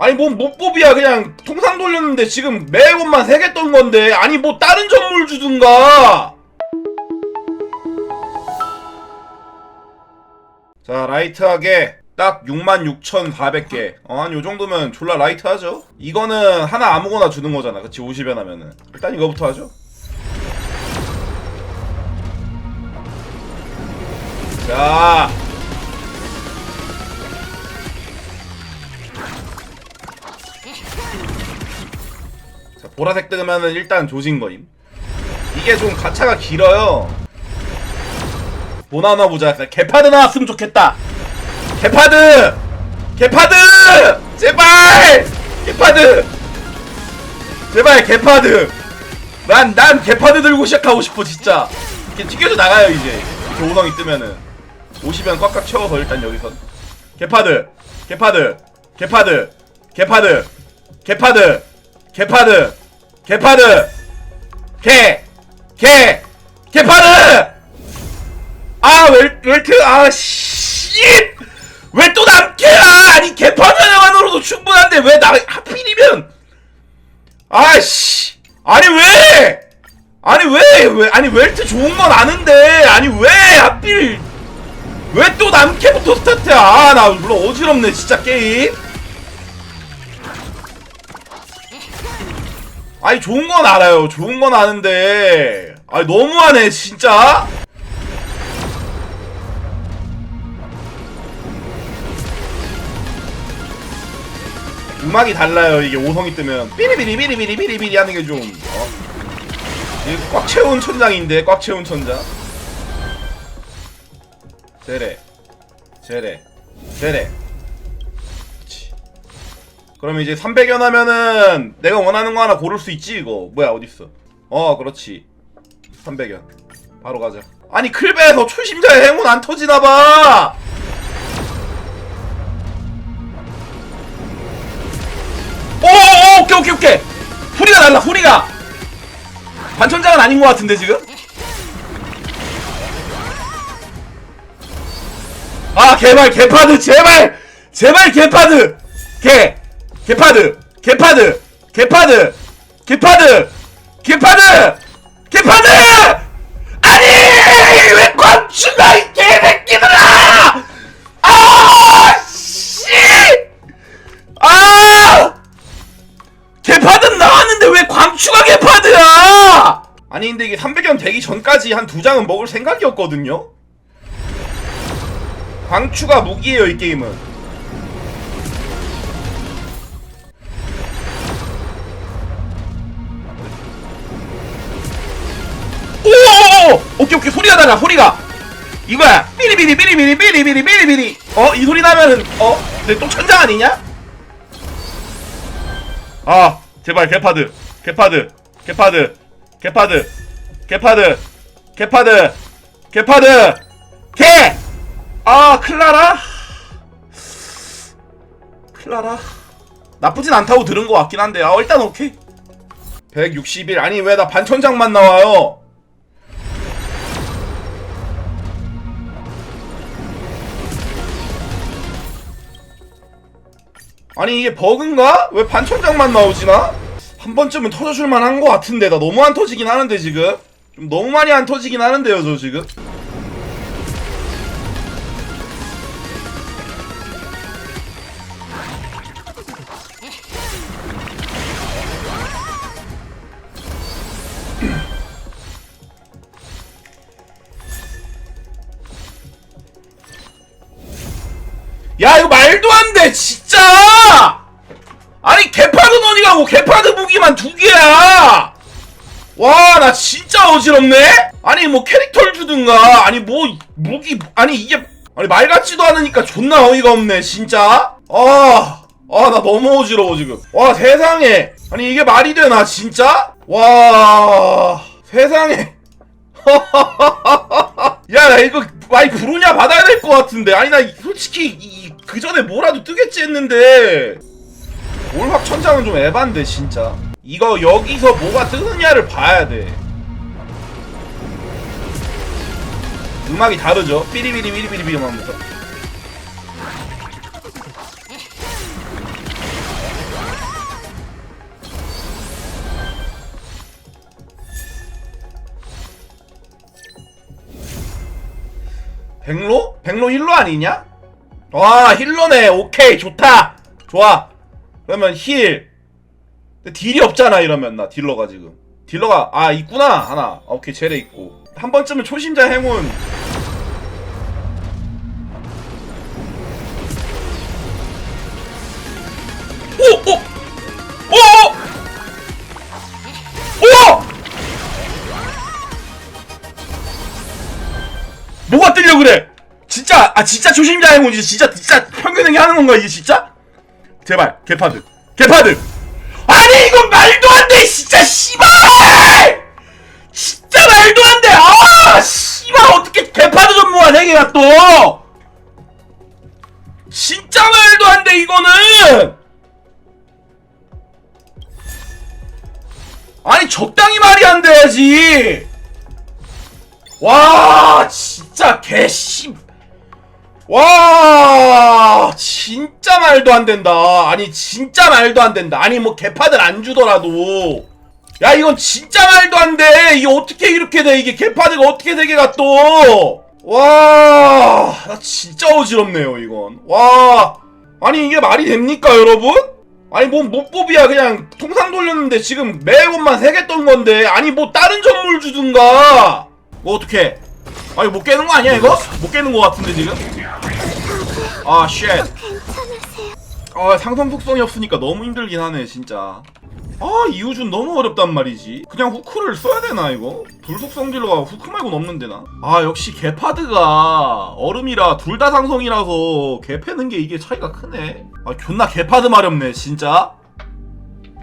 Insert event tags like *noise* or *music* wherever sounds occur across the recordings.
아니 뭐 못법이야. 그냥 통상 돌렸는데 지금 매일것만 3개 떤 건데. 아니 뭐 다른 전물 주든가. 자 라이트하게 딱 66,400개. 어, 한 요정도면 졸라 라이트하죠? 이거는 하나 아무거나 주는 거잖아. 그치? 50연 하면은. 일단 이거부터 하죠. 자 보라색 뜨면은 일단 조진 거임. 이게 좀 가차가 길어요. 뭐 나오나 보자. 개파드 나왔으면 좋겠다. 개파드! 개파드! 제발! 개파드! 제발 개파드! 난, 난 개파드 들고 시작하고 싶어, 진짜. 이렇게 튀겨져 나가요, 이제. 이렇게 오성이 뜨면은. 50연 꽉꽉 채워서 일단 여기선. 개파드! 개파드! 개파드! 개파드! 개파드! 개파드! 개파드! 개! 개! 개파드! 아, 웰, 웰트, 아, 씨! 왜 또 남캐야! 아니, 개파드 하나만으로도 충분한데, 왜 나, 하필이면! 아, 씨! 아니, 왜! 아니, 왜, 왜, 아니, 웰트 좋은 건 아는데, 아니, 왜, 하필! 왜 또 남캐부터 스타트야! 아, 나 물론 어지럽네, 진짜, 게임! 아니 좋은 건 알아요. 좋은 건 아는데 아니 너무하네 진짜. 음악이 달라요. 이게 오성이 뜨면 삐리비리 삐리비리 삐리비리 하는 게 좀. 어? 꽉 채운 천장인데 꽉 채운 천장. 제레, 제레, 제레. 그럼 이제 300연 하면은 내가 원하는 거 하나 고를 수 있지 이거. 뭐야 어딨어? 어 그렇지. 300연. 바로 가자. 아니 클베에서 초심자의 행운 안 터지나봐! 오오오 오케이 오케이 오케이. 후리가 날라 후리가. 반천장은 아닌 것 같은데 지금? 아 개발 개파드 제발! 제발 개파드! 개 개파드 개파드 개파드 개파드 개파드 개파드! 아니 왜 관추가 이 개새끼들아! 아씨! 아! 개파드는 나왔는데 왜 광추가 개파드야? 아니 근데 이게 300연 되기 전까지 한 두 장은 먹을 생각이었거든요? 광추가 무기예요 이 게임은 오케이 오케이. 소리가 나라 소리가. 이거야. 삐리비리 삐리비리 삐리비리 삐리비리. 어 이 소리 나면은 어? 근데 또 천장 아니냐? 아 제발 개파드. 개파드. 개파드. 개파드. 개파드. 개파드. 개파드. 개! 아 클라라? 클라라? 나쁘진 않다고 들은 것 같긴 한데. 아 일단 오케이. 161 아니 왜 나 반천장만 나와요 아니 이게 버그인가? 왜 반천장만 나오지나? 한 번쯤은 터져줄 만 한 것 같은데 나 너무 안 터지긴 하는데 지금 좀 너무 많이 안 터지긴 하는데요 저 지금 야 이거 말도 안 돼 진짜 개파드 어디 가고? 개파드 무기만 두 개야! 와 나 진짜 어지럽네? 아니 뭐 캐릭터를 주든가 아니 뭐 무기 아니 이게 아니 말 같지도 않으니까 존나 어이가 없네 진짜? 아 아 나 너무 어지러워 지금. 와 세상에. 아니 이게 말이 되나 진짜? 와 세상에. *laughs* 야, 나 이거 많이 부르냐 받아야 될 것 같은데. 아니, 나 솔직히 그 전에 뭐라도 뜨겠지 했는데. 올박 천장은 좀 에반데 진짜. 이거 여기서 뭐가 뜨느냐를 봐야 돼. 음악이 다르죠? 삐리비리 비리비리 비리만부터 백로? 백로 힐러 아니냐? 와 힐러네. 오케이 좋다. 좋아. 그러면 힐. 근데 딜이 없잖아 이러면. 나 딜러가 지금. 딜러가 아 있구나. 하나. 오케이 쟤네 있고. 한 번쯤은 초심자 행운! 뭐가 뜨려 그래? 진짜 아 진짜 초심자 행운이지. 진짜 진짜 평균행위 하는 건가 이게 진짜? 제발 개파드 개파드 아니 이건 말도 안 돼 진짜 씨발! 진짜 말도 안 돼! 아 씨발 어떻게 개파드 전무가 4개가 또? 진짜 말도 안 돼 이거는! 아니 적당히 말이 안 돼야지! 와 진짜 개씨 와 진짜 말도 안 된다. 아니 진짜 말도 안 된다. 아니 뭐 개파들 안 주더라도. 야 이건 진짜 말도 안돼. 이게 어떻게 이렇게 돼? 이게 개파드가 어떻게 세 개가 또와나 진짜 어지럽네요 이건. 와 아니 이게 말이 됩니까 여러분? 아니 뭔 못법이야. 그냥 통상 돌렸는데 지금 매번만 세개떤 건데. 아니 뭐 다른 전물 주든가. 뭐 어떻게 아니 못 깨는 거 아니야 이거? 못 깨는 거 같은데 지금? 아 쉣. 아 상성 속성이 없으니까 너무 힘들긴 하네 진짜. 아 이우준 너무 어렵단 말이지. 그냥 후크를 써야 되나 이거? 불속성 딜러가 후크 말고는 없는데 나 아 역시 개파드가 얼음이라 둘 다 상성이라서 개 패는 게 이게 차이가 크네. 아 존나 개파드 마렵네 진짜.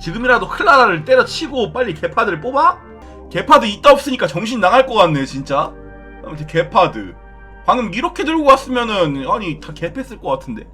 지금이라도 클라라를 때려치고 빨리 개파드를 뽑아? 개파드 있다 없으니까 정신 나갈 것 같네 진짜. 아무튼 개파드 방금 이렇게 들고 왔으면은 아니 다 개패했을 것 같은데.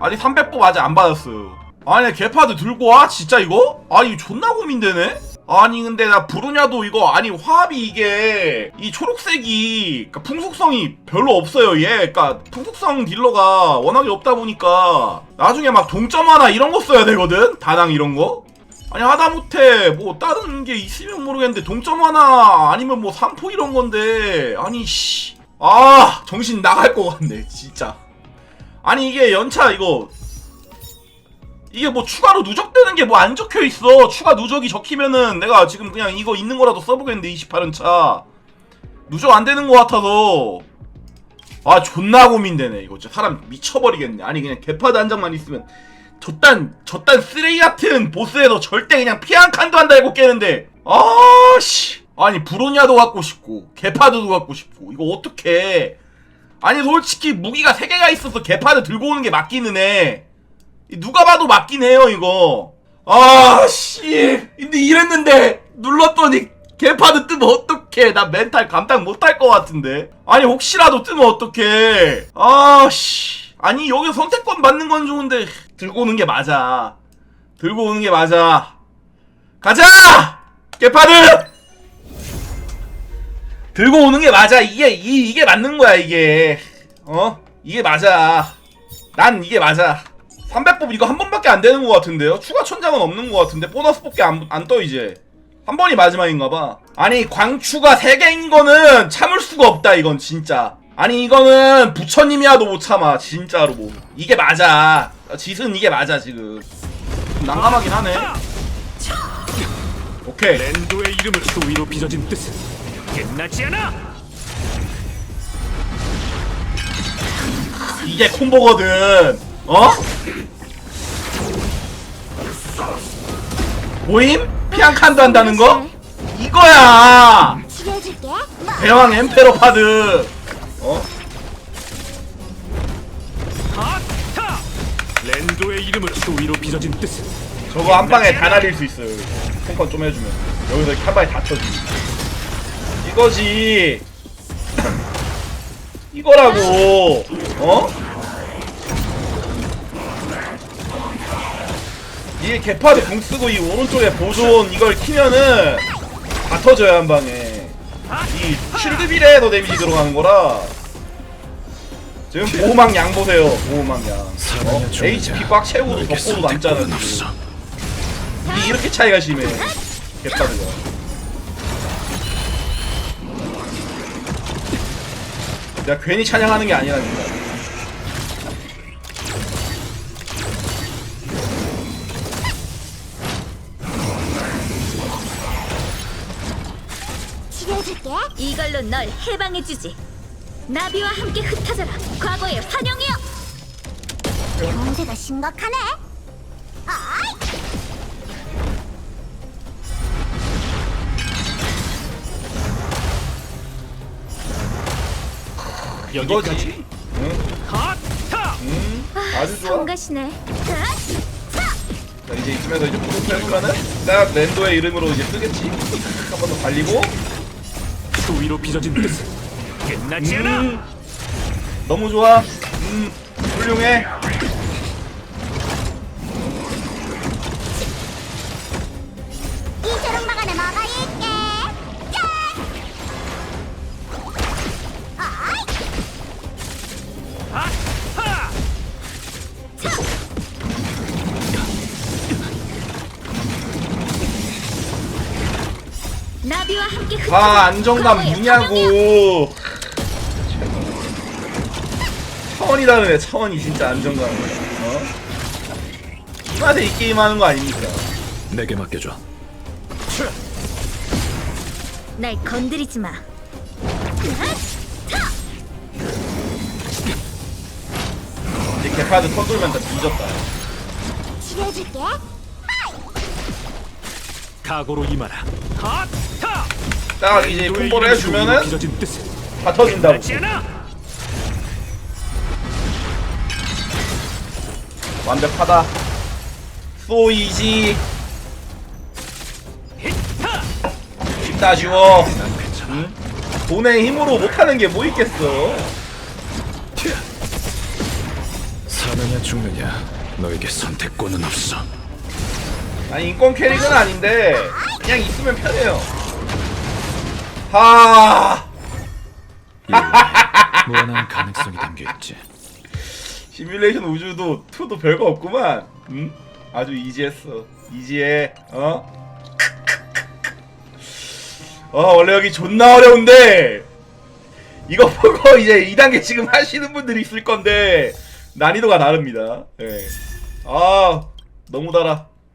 아니 300뽑 아직 안 받았어요. 아니 개파드 들고 와? 진짜 이거? 아니 존나 고민되네? 아니 근데 나 부르냐도 이거 아니 화합이 이게 이 초록색이 그러니까 풍속성이 별로 없어요 얘. 그러니까 풍속성 딜러가 워낙에 없다 보니까 나중에 막 동점 하나 이런 거 써야 되거든? 다낭 이런 거? 아니 하다못해 뭐 다른 게 있으면 모르겠는데 동점 하나 아니면 뭐 3포 이런 건데. 아니 씨 아 정신 나갈 것 같네 진짜. 아니 이게 연차 이거 이게 뭐 추가로 누적되는 게 뭐 안 적혀 있어. 추가 누적이 적히면은 내가 지금 그냥 이거 있는 거라도 써보겠는데 28은 차. 누적 안 되는 것 같아서. 아 존나 고민되네 이거. 진짜 사람 미쳐버리겠네. 아니 그냥 개파드 한 장만 있으면 저딴 저딴 쓰레기 같은 보스에서 절대 그냥 피 한 칸도 안 달고 깨는데. 아씨 아니 브로냐도 갖고 싶고 개파드도 갖고 싶고 이거 어떡해? 아니 솔직히 무기가 3개가 있어서 개파드 들고 오는 게 맞기는 해. 누가 봐도 맞긴 해요 이거. 아씨. 근데 이랬는데 눌렀더니 개파드 뜨면 어떡해. 나 멘탈 감당 못할 것 같은데. 아니 혹시라도 뜨면 어떡해. 아씨. 아니 여기 선택권 받는 건 좋은데 들고 오는 게 맞아. 들고 오는 게 맞아. 가자! 개파드 들고 오는 게 맞아. 이게 이, 이게 맞는 거야 이게. 어? 이게 맞아. 난 이게 맞아. 300뽑 이거 한 번밖에 안 되는 것 같은데요? 추가 천장은 없는 것 같은데 보너스 뽑기 안떠 이제. 한 번이 마지막인가 봐. 아니 광추가 3개인 거는 참을 수가 없다 이건 진짜. 아니 이거는 부처님이라도 못 참아 진짜로 뭐. 이게 맞아. 짓은 이게 맞아 지금. 난감하긴 하네. 오케이. 랜도의 이름을 수위로 빚어진 뜻은 끝나지 않아. 이게 콤보거든 어? 모임? 피한 칸도 한다는 거? 이거야. 대왕 엠페로 파드 어? 랜도의 이름을 수위로 빚어진 뜻은 저거 한 방에 다 날릴 수 있어요 탱컨 좀 해주면 여기서 이렇게 한 방에 다 쳐지 이거지. 이거라고. 어? 이게 개파드 공 쓰고 이 오른쪽에 보존 이걸 키면은 다 터져요 한 방에. 이 쉴드 비례에서 데미지 들어가는 거라. 지금 보호막 양 보세요 보호막 양. 어? HP 꽉 채우고 덮고도 남잖아 지금. 이게 이렇게 차이가 심해 개파드가 내가 괜히 찬양하는 게 아니라니까 치료해줄게. 이걸로 널 해방해주지. 나비와 함께 흩어져라. 과거의 환영이여. 병세가 심각하네. 여기까지. 응? 음, 아주 좋아 성가시네. 자, 이제 이쯤에서 이제 프로프 해보면은 딱 랜도의 이름으로 이제 뜨겠지 한 번더 갈리고 그 위로 빚어진 뜻은 끝나지 않아. 음, 너무 좋아 음, 훌륭해 아 안정감 과거의 환영이여. 뭐냐고 차원이 다르네 차원이 진짜 안정감 어? 이 맛에 이 게임 하는 거 아닙니까 내게 맡겨줘. 날 건드리지 마. 이제 개파드 턴 돌면 다 뒤졌다 치료해줄게. 각오로 임하라. 하타. 딱 이제 너의 콤보를 해주면은 다 터진다고. 완벽하다 소 이지 히타. 쉽다 쉬워. 응? 돈의 힘으로 못하는 게 뭐 있겠어 사느냐 죽느냐 너에게 선택권은 없어. 아니 인권 캐릭은 아닌데 그냥 있으면 편해요 하 무한한 가능성이 담겨 있지. 시뮬레이션 우주도 2도 별거 없구만 응? 아주 이지했어 이지해 어? 어 원래 여기 존나 어려운데 이거 보고 *laughs* 이제 2단계 지금 하시는 분들이 있을 건데 난이도가 다릅니다 예. 아 너무 달아